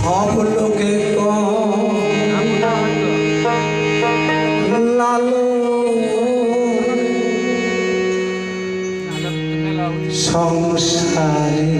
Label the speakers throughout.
Speaker 1: সব লোকে লালো সংসারে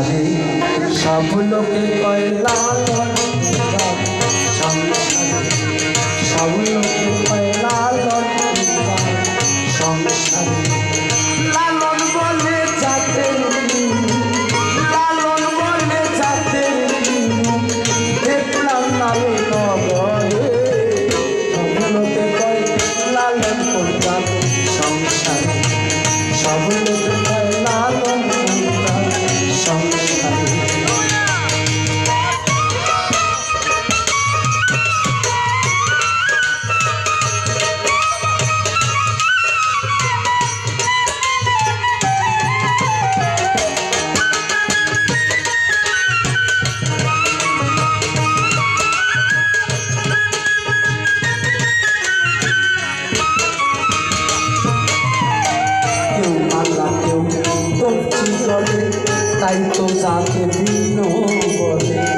Speaker 1: তারে সব লোকে কয়লা তাই তো যাকে ভিন্ন বলে।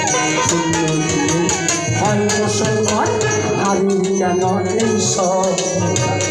Speaker 1: una non so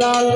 Speaker 1: লাল